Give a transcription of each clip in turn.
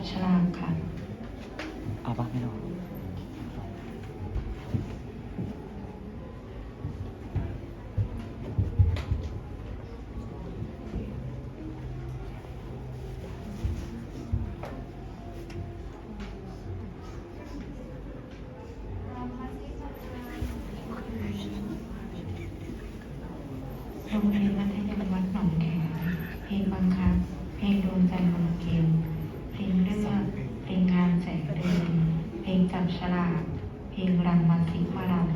ากฉลากค่ะ เอาบ้างไม่เอาโรงเรียนมัธยมวัดหนองแขมเพลงบังคับ เพลงดวงใจมนเกม พลงเรื่องเพลงงานแสงเดือนเพลงจำฉลากเพลงรังมัสิมารัง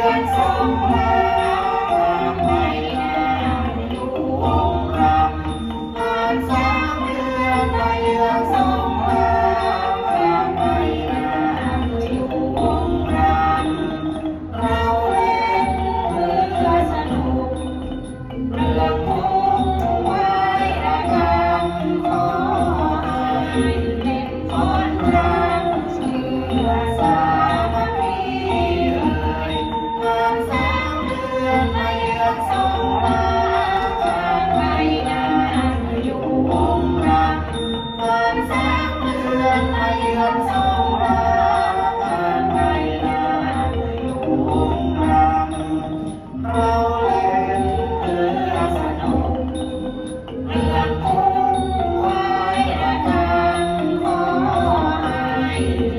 criança. you.